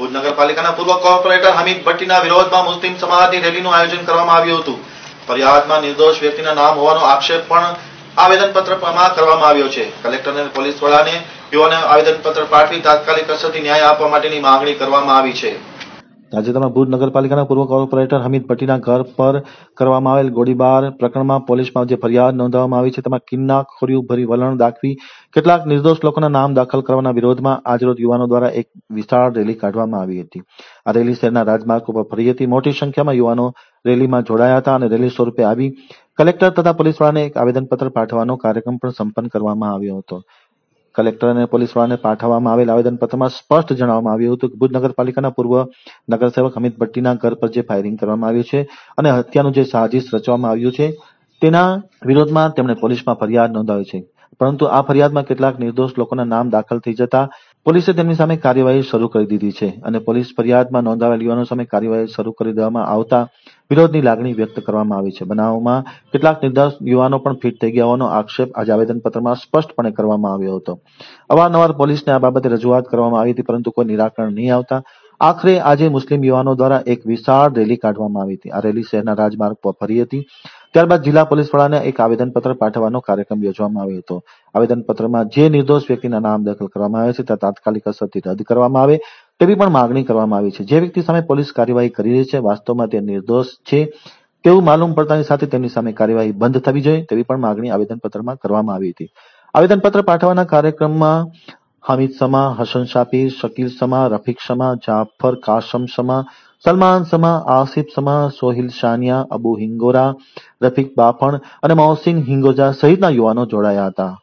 ભુજ નગરપાલિકાના પૂર્વ કોર્પોરેટર હમીદ ભટ્ટીના વિરોધમાં મુસ્લિમ સમાજની રેલીનું આયોજન કરવામાં આવ્યું હતું. ફરિયાદમાં નિર્દોષ વ્યક્તિના નામ હોવાનો આક્ષેપ પણ આવેદનપત્રમાં કરવામાં આવ્યો છે. કલેક્ટર અને પોલીસ વડાને યુવાને આવેદનપત્ર પાઠવી તાત્કાલિક અસરથી ન્યાય આપવા માટેની માંગણી કરવામાં આવી છે. તાજેતરમાં ભુજ નગરપાલિકાના પૂર્વ કોર્પોરેટર હમીદ ભટ્ટીના ઘર પર કરવામાં આવેલ ગોળીબાર પ્રકરણમાં પોલીસમાં જે ફરિયાદ નોંધાવવામાં આવી છે, તેમાં કિન્નાખોરીયું ભરી, વલણ દાખવી કેટલાક નિર્દોષ લોકોના નામ દાખલ કરવાના વિરોધમાં આજરોજ યુવાનો દ્વારા એક વિશાળ રેલી કાઢવામાં આવી હતી. આ રેલી શહેરના રાજમાર્ગ ઉપર ફરી હતી. મોટી સંખ્યામાં યુવાનો રેલીમાં જોડાયા હતા અને રેલી સ્વરૂપે આવી. કલેક્ટર તથા પોલીસ વડાને એક આવેદનપત્ર પાઠવવાનો કાર્યક્રમ પણ સંપન્ન કરવામાં આવ્યો હતો. કલેક્ટર અને પોલીસ વડાને પાઠવવામાં આવેલ આવેદનપત્રમાં સ્પષ્ટ જણાવવામાં આવ્યું હતું કે ભુજ નગરપાલિકાના પૂર્વ નગરસેવક અમિત ભટ્ટીના ઘર પર જે ફાયરિંગ કરવામાં આવ્યું છે અને હત્યાનું જે સાજિશ રચવામાં આવ્યું છે, તેના વિરોધમાં તેમણે પોલીસમાં ફરિયાદ નોંધાવી છે. પરંતુ આ ફરિયાદમાં કેટલાક નિર્દોષ લોકોના નામ દાખલ થઈ જતા પોલીસે તેમની સામે કાર્યવાહી શરૂ કરી દીધી છે અને પોલીસ ફરિયાદમાં નોંધાવેલ યુવાનો સામે કાર્યવાહી શરૂ કરી દેવામાં આવતા વિરોધની લાગણી વ્યક્ત કરવામાં આવી છે. બનાવમાં કેટલાક નિર્દોષ યુવાનો પણ ફિટ થઈ ગયા હોવાનો આક્ષેપ આજે આવેદનપત્રમાં સ્પષ્ટપણે કરવામાં આવ્યો હતો. અવારનવાર પોલીસને આ બાબતે રજૂઆત કરવામાં આવી હતી, પરંતુ કોઈ નિરાકરણ નહીં આવતા. આખરે આજે મુસ્લિમ યુવાનો દ્વારા એક વિશાળ રેલી કાઢવામાં આવી હતી. આ રેલી શહેરના રાજમાર્ગ પર ફરી હતી. ત્યારબાદ જિલ્લા પોલીસ વડાને એક આવેદનપત્ર પાઠવવાનો કાર્યક્રમ યોજવામાં આવ્યો હતો. આવેદનપત્રમાં જે નિર્દોષ વ્યક્તિના નામ દાખલ કરવામાં આવે છે, તે તાત્કાલિક અસરથી રદ કરવામાં આવે તેવી પણ માંગણી કરવામાં આવી છે. જે વ્યક્તિ સામે પોલીસ કાર્યવાહી કરી રહી છે, વાસ્તવમાં તે નિર્દોષ છે તેવું માલુમ પડતાની સાથે તેમની સામે કાર્યવાહી બંધ થવી જોઈએ તેવી પણ માગણી આવેદનપત્રમાં કરવામાં આવી હતી. આવેદનપત્ર પાઠવવાના કાર્યક્રમમાં હામિદ સમા, હસન શાપી શકીલ સમા, રફીક સમા, જાફર કાસમ સમા સલમાન, સમા, આસિફ, સમા, સોહિલ, શાનિયા, અબુ હિંગોરા, રફીક બાફણ અને મોહસિન હિંગોજા સહિતના યુવાનો જોડાયા હતા.